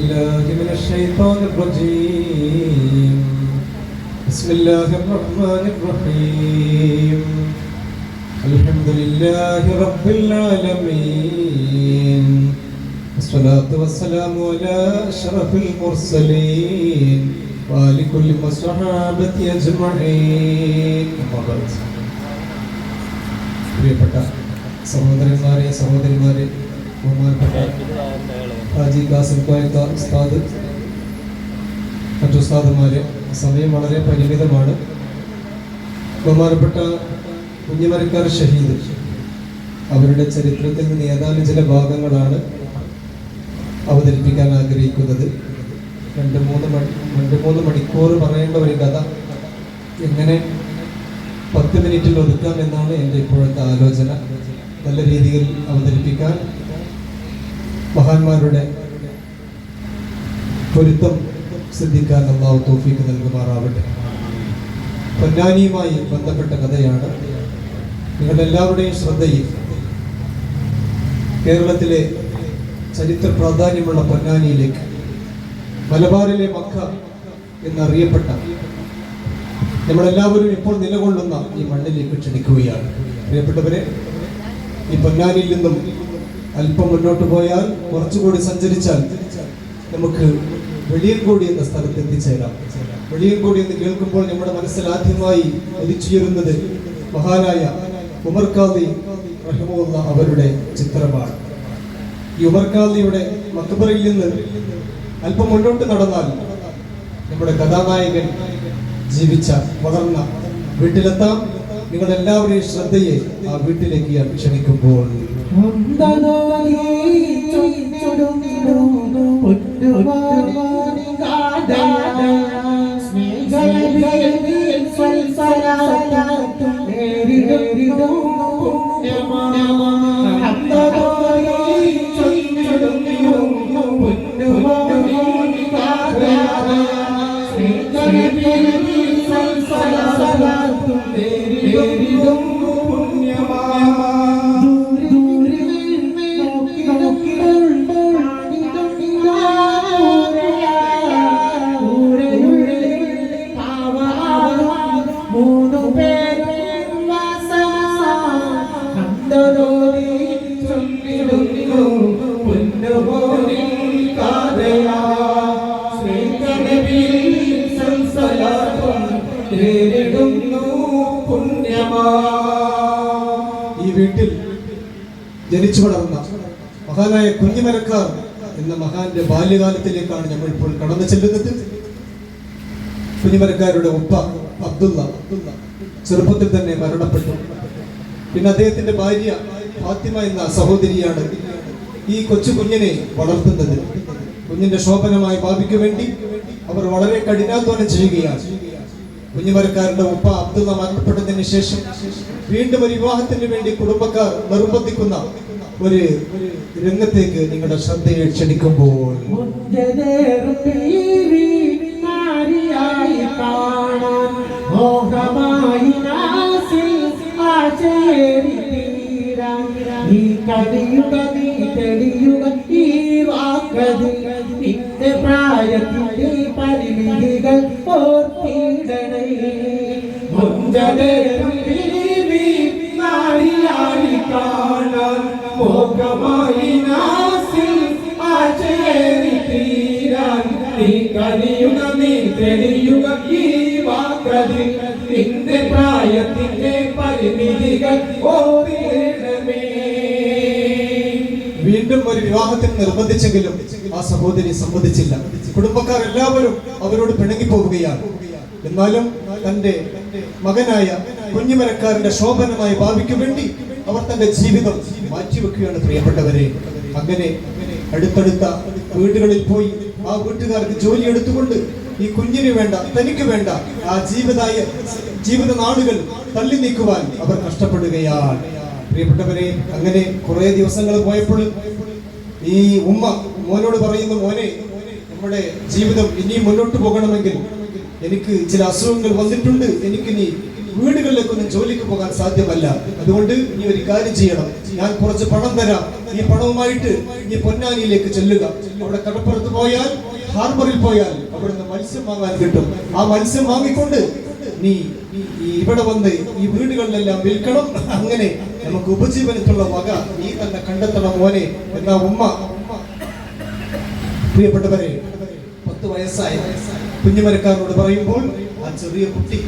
بالله من الشيطان الرجيم بسم الله الرحمن الرحيم الحمد لله رب العالمين والصلاة والسلام على أشرف المرسلين وآل كل الصحابة أجمعين أما بعد. പ്രിയപ്പെട്ട സഹോദരന്മാരെ സഹോദരിമാരെ ബഹുമാനപ്പെട്ട ഹാജി കാസിം കോയക്ക ഉസ്താദ് മറ്റു ഉസ്താദുമാരെ. സമയം വളരെ പരിമിതമാണ്. ബഹുമാനപ്പെട്ട കുഞ്ഞുമരക്കാർ ഷഹീദ് അവരുടെ ചരിത്രത്തിൽ നിന്ന് ഏതാനും ചില ഭാഗങ്ങളാണ് അവതരിപ്പിക്കാൻ ആഗ്രഹിക്കുന്നത്. രണ്ട് മൂന്ന് മണി രണ്ട് മൂന്ന് മണിക്കൂർ പറയേണ്ട ഒരു കഥ എങ്ങനെ പത്ത് മിനിറ്റിൽ ഒതുക്കാം എന്നാണ് എന്റെ ഇപ്പോഴത്തെ ആലോചന. നല്ല രീതിയിൽ അവതരിപ്പിക്കാൻ മഹാന്മാരുടെ പൊരുത്തം ശ്രദ്ധിക്കാൻ അള്ളാഹു തോഫീക്ക് നൽകുമാറാവട്ടെ. പൊന്നാനിയുമായി ബന്ധപ്പെട്ട കഥയാണ്. നിങ്ങളുടെ എല്ലാവരുടെയും ശ്രദ്ധയിൽ കേരളത്തിലെ ചരിത്ര പ്രാധാന്യമുള്ള പൊന്നാനിയിലേക്ക് മലബാറിലെ മക്ക എന്നറിയപ്പെട്ട നമ്മളെല്ലാവരും ഇപ്പോൾ നിലകൊള്ളുന്ന ഈ മണ്ണിലേക്ക് ക്ഷണിക്കുകയാണ്. പ്രിയപ്പെട്ടവരെ ഈ പൊന്നാനിയിൽ നിന്നും അല്പം മുന്നോട്ട് പോയാൽ കുറച്ചുകൂടി സഞ്ചരിച്ചാൽ നമുക്ക് വെളിയൻകോടി എന്ന സ്ഥലത്ത് എത്തിച്ചേരാം. വെളിയൻകോടി എന്ന് കേൾക്കുമ്പോൾ നമ്മുടെ മനസ്സിൽ ആദ്യമായി അരിച്ചുയരുന്നത് മഹാനായ ഉമർ ഖാദി റഹ്മുള്ള അവരുടെ ചിത്രമാണ്. ഈ ഉമർ ഖാദിയുടെ നിന്ന് അല്പം മുന്നോട്ട് നടന്നാൽ നമ്മുടെ കഥാനായകൻ ജീവിച്ച വളർന്ന വീട്ടിലെത്താം. നിങ്ങളെല്ലാവരുടെയും ശ്രദ്ധയെ ആ വീട്ടിലേക്ക് ക്ഷണിക്കുമ്പോൾ മൂന്നു മഹാനായ കുഞ്ഞിമരക്കാർ എന്ന മഹാന്റെ ബാല്യകാലത്തിലേക്കാണ് നമ്മൾ ഇപ്പോൾ കടന്നു ചെല്ലുന്നത്. കുഞ്ഞിമരക്കാരുടെ ഉപ്പ അബ്ദുള്ള ചെറുപ്പത്തിൽ തന്നെ മരണപ്പെട്ടു. പിന്നെ അദ്ദേഹത്തിന്റെ ഭാര്യ ഫാത്തിമ എന്ന സഹോദരിയാണ് ഈ കൊച്ചു കുഞ്ഞിനെ വളർത്തുന്നത്. കുഞ്ഞിന്റെ ശോഭനമായി ഭാവിക്ക് വേണ്ടി അവർ വളരെ കഠിനാധ്വാനം ചെയ്യുകയാണ്. കുഞ്ഞുമരക്കാരുടെ ഉപ്പ അബ്ദുള്ള മരണപ്പെട്ടതിന് ശേഷം വീണ്ടും ഒരു വിവാഹത്തിന് വേണ്ടി കുടുംബക്കാർ നിർബന്ധിക്കുന്ന ഒരു രംഗത്തേക്ക് നിങ്ങളുടെ ശ്രദ്ധയെ ക്ഷണിക്കുമ്പോൾ മുഞ്ചതേറും പീലി നാരിയായി മോഹമായി നാസിൽ ആചേരി തീരാൻ നീ കലിയുക നീ തെളിയുക ഈ വാക്കതിൽ. നിന്റെ പ്രായത്തിന്റെ പരിമിതികൾ വീണ്ടും ഒരു വിവാഹത്തിന് നിർബന്ധിച്ചെങ്കിലും ആ സഹോദരി സമ്മതിച്ചില്ല. കുടുംബക്കാർ എല്ലാവരും അവരോട് പിണങ്ങി പോവുകയാണ്. എന്നാലും തന്റെ മകനായ കുഞ്ഞുമരക്കാരന്റെ ശോഭനമായി ഭാവിക്കു വേണ്ടി അവർ തന്റെ ജീവിതം മാറ്റിവെക്കുകയാണ് പ്രിയപ്പെട്ടവരെ. അങ്ങനെ അടുത്തടുത്ത വീടുകളിൽ പോയി ആ വീട്ടുകാർക്ക് ജോലി എടുത്തുകൊണ്ട് ഈ കുഞ്ഞിന് വേണ്ട തനിക്ക് വേണ്ട ആ ജീവിതായ ജീവിത നാളുകൾ തള്ളി നീക്കുവാൻ അവർ കഷ്ടപ്പെടുകയാണ്. പ്രിയപ്പെട്ടവരെ അങ്ങനെ കുറെ ദിവസങ്ങൾ പോയപ്പോൾ ഈ ഉമ്മ മോനോട് പറയുന്നു മോനെ നമ്മുടെ ജീവിതം ഇനിയും മുന്നോട്ട് പോകണമെങ്കിൽ എനിക്ക് ചില അസുഖങ്ങൾ വന്നിട്ടുണ്ട്. എനിക്കിനി വീടുകളിലേക്കൊന്നും ജോലിക്ക് പോകാൻ സാധ്യമല്ല. അതുകൊണ്ട് നീ ഒരു കാര്യം ചെയ്യണം. ഞാൻ കുറച്ച് പണം തരാം. ഈ പണവുമായിട്ട് നീ പൊന്നാനിയിലേക്ക് ചെല്ലുക. അവിടെ കടപ്പുറത്ത് പോയാൽ ഹാർബറിൽ പോയാൽ അവിടുന്ന് മത്സ്യം വാങ്ങാൻ കിട്ടും. ആ മത്സ്യം വാങ്ങിക്കൊണ്ട് നീ ഇവിടെ വന്ന് ഈ വീടുകളിലെല്ലാം വിൽക്കണം. അങ്ങനെ നമുക്ക് ഉപജീവനത്തിലുള്ള വക നീ തന്നെ കണ്ടെത്തണം മോനെ എന്നാ ഉമ്മ. പ്രിയപ്പെട്ടവരെ പത്ത് വയസ്സായ. കുഞ്ഞുമരക്കാരോട് പറയുമ്പോൾ ആ ചെറിയ കുട്ടി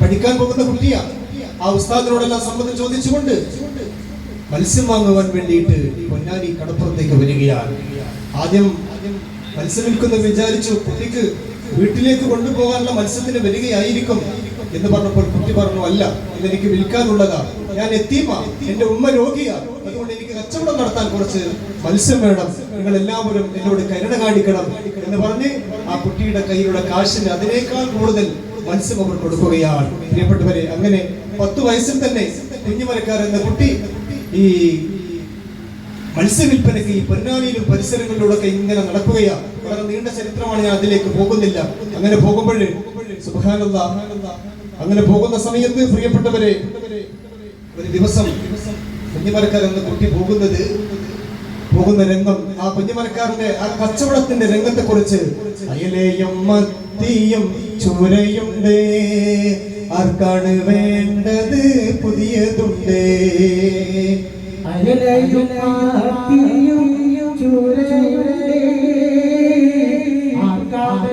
പഠിക്കാൻ പോകുന്ന കുട്ടിയാ. ആ ഉസ്താദിനോടെല്ലാം സമ്മതം ചോദിച്ചുകൊണ്ട് മത്സ്യം വാങ്ങുവാൻ വേണ്ടിയിട്ട് പൊന്നാനി കടപ്പുറത്തേക്ക് വരികയാണ്. ആദ്യം മത്സ്യം വിൽക്കുന്ന വിചാരിച്ചു കുട്ടിക്ക് വീട്ടിലേക്ക് കൊണ്ടുപോകാനുള്ള മത്സ്യത്തിന് വരികയായിരിക്കും എന്ന് പറഞ്ഞപ്പോൾ കുട്ടി പറഞ്ഞു അല്ല ഇതെനിക്ക് വിൽക്കാനുള്ളതാ. ഞാൻ എത്തിയമാ എന്റെ ഉമ്മ രോഗിയാ. അതുകൊണ്ട് എനിക്ക് കച്ചവടം നടത്താൻ കുറച്ച് മത്സ്യം വേണം. നിങ്ങൾ എല്ലാവരും എന്നോട് കരുണ കാണിക്കണം. എന്ന് പറഞ്ഞ് ആ കുട്ടിയുടെ കയ്യിലുള്ള കാശിന് അതിനേക്കാൾ കൂടുതൽ മത്സ്യം അവർ കൊടുക്കുകയാണ്. പ്രിയപ്പെട്ടവരെ അങ്ങനെ പത്ത് വയസ്സിൽ തന്നെ കുഞ്ഞുമരക്കാർ എന്ന കുട്ടി ഈ മത്സ്യവിൽപ്പനയ്ക്ക് ഈ പൊന്നാനിയിലും പരിസരങ്ങളിലൂടെ ഇങ്ങനെ നടക്കുകയാണ്. വളരെ നീണ്ട ചരിത്രമാണ് ഞാൻ അതിലേക്ക് പോകുന്നില്ല. അങ്ങനെ പോകുമ്പോൾ സുബഹാനല്ല അങ്ങനെ പോകുന്ന സമയത്ത് പ്രിയപ്പെട്ടവരെ ഒരു ദിവസം കുഞ്ഞുമരക്കാർ എന്ന കുട്ടി പോകുന്നത് പോകുന്ന രംഗം ആ കുഞ്ഞുമലക്കാരന്റെ ആ കച്ചവടത്തിന്റെ രംഗത്തെ കുറിച്ച് അയലേയും മത്തിയും ചൂരയുണ്ട് ആർക്കാണ് വേണ്ടത് പുതിയതുണ്ട് അയലയും ചൂരയുണ്ടേ. ആർക്കാണ്.